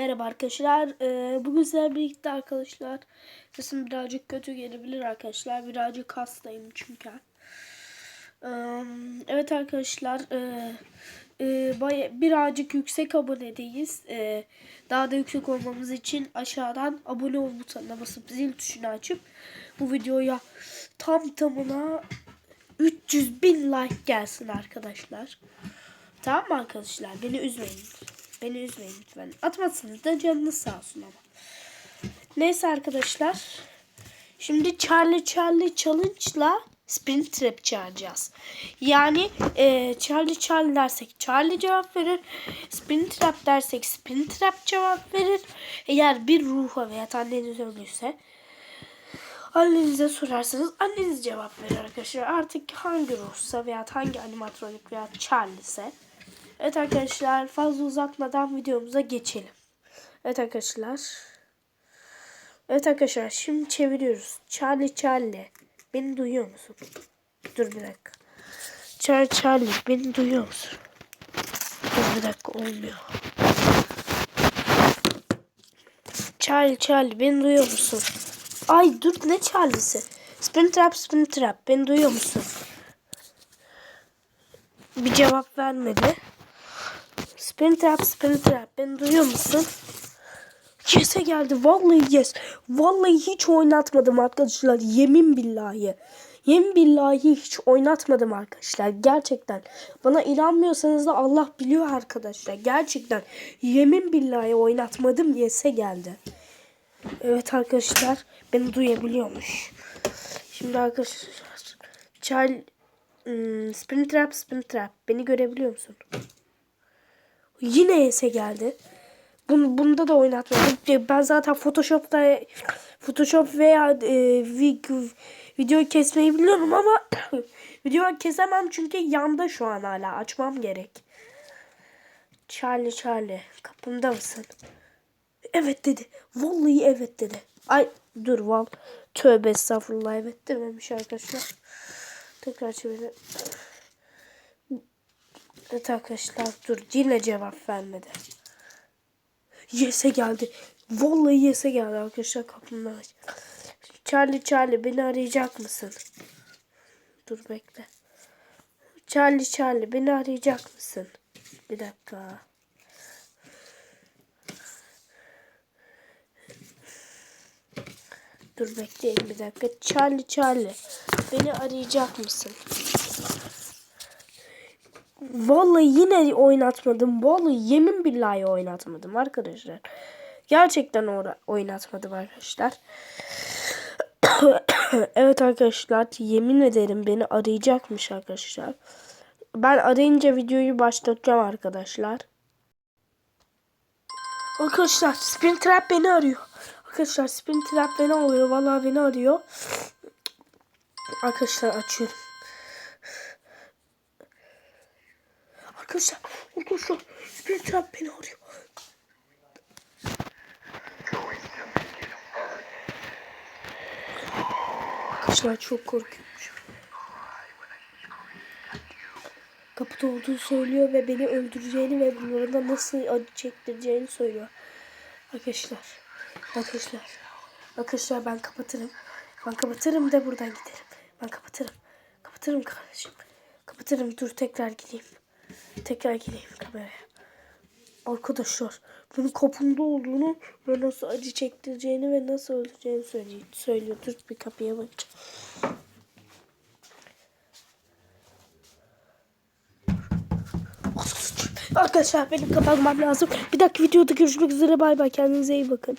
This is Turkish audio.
Merhaba arkadaşlar. Ee, bugün sizlerle birlikte arkadaşlar. Sesim birazcık kötü gelebilir arkadaşlar. Birazcık hastayım çünkü. Ee, evet arkadaşlar. E, e, baya- birazcık yüksek abonedeyiz. Ee, daha da yüksek olmamız için aşağıdan abone ol butonuna basıp zil tuşunu açıp bu videoya tam tamına 300 bin like gelsin arkadaşlar. Tamam mı arkadaşlar? Beni üzmeyin. Beni üzmeyin lütfen. Atmazsınız da canınız sağ olsun ama. Neyse arkadaşlar. Şimdi Charlie Charlie Challenge'la Spin Trap çağıracağız. Yani e, Charlie Charlie dersek Charlie cevap verir. Spin Trap dersek Spin Trap cevap verir. Eğer bir ruha veya anneniz ölürse annenize sorarsanız anneniz cevap verir arkadaşlar. Artık hangi ruhsa veya hangi animatronik veya Charlie ise Evet arkadaşlar fazla uzatmadan videomuza geçelim. Evet arkadaşlar. Evet arkadaşlar şimdi çeviriyoruz. Charlie Charlie. Beni duyuyor musun? Dur bir dakika. Charlie Charlie beni duyuyor musun? Dur bir dakika olmuyor. Charlie Charlie beni duyuyor musun? Ay dur ne Charlie'si? Spin Trap Spin Trap beni duyuyor musun? Bir cevap vermedi. Spin trap, spin trap. Beni duyuyor musun? Yes'e geldi. Vallahi yes. Vallahi hiç oynatmadım arkadaşlar. Yemin billahi. Yemin billahi hiç oynatmadım arkadaşlar. Gerçekten. Bana inanmıyorsanız da Allah biliyor arkadaşlar. Gerçekten. Yemin billahi oynatmadım. Yes'e geldi. Evet arkadaşlar. Beni duyabiliyormuş. Şimdi arkadaşlar. Charlie... Hmm, spin trap, spin trap. Beni görebiliyor musun? Yine ESE geldi. Bunu, bunda da oynatmadım. Ben zaten Photoshop'ta Photoshop veya e, video, kesmeyi biliyorum ama videoyu kesemem çünkü yanda şu an hala. Açmam gerek. Charlie Charlie kapımda mısın? Evet dedi. Vallahi evet dedi. Ay dur val. Tövbe estağfurullah evet dememiş arkadaşlar. Tekrar çevirelim. Evet arkadaşlar dur yine cevap vermedi. Yes'e geldi. Vallahi Yes'e geldi arkadaşlar kapımdan. aç. Charlie Charlie beni arayacak mısın? Dur bekle. Charlie Charlie beni arayacak mısın? Bir dakika. Dur bekleyin bir dakika. Charlie Charlie beni arayacak mısın? Vallahi yine oynatmadım. Vallahi yemin billahi oynatmadım arkadaşlar. Gerçekten oynatmadım arkadaşlar. evet arkadaşlar yemin ederim beni arayacakmış arkadaşlar. Ben arayınca videoyu başlatacağım arkadaşlar. Arkadaşlar Spin Trap beni arıyor. Arkadaşlar Spin Trap beni arıyor. Vallahi beni arıyor. Arkadaşlar açıyorum. Arkadaşlar, arkadaşlar Spirit Trap beni arıyor. Arkadaşlar çok korkuyorum. Kapıda olduğunu söylüyor ve beni öldüreceğini ve bunları nasıl acı çektireceğini söylüyor. Arkadaşlar, arkadaşlar, arkadaşlar ben kapatırım. Ben kapatırım da buradan giderim. Ben kapatırım. Kapatırım kardeşim. Kapatırım dur tekrar gideyim. Tekrar gireyim kameraya. Arkadaşlar bunun kapında olduğunu ve nasıl acı çektireceğini ve nasıl öleceğini söylüyor. söylüyor. Dur bir kapıya bakacağım. Arkadaşlar benim kapatmam lazım. Bir dakika videoda görüşmek üzere. Bay bay. Kendinize iyi bakın.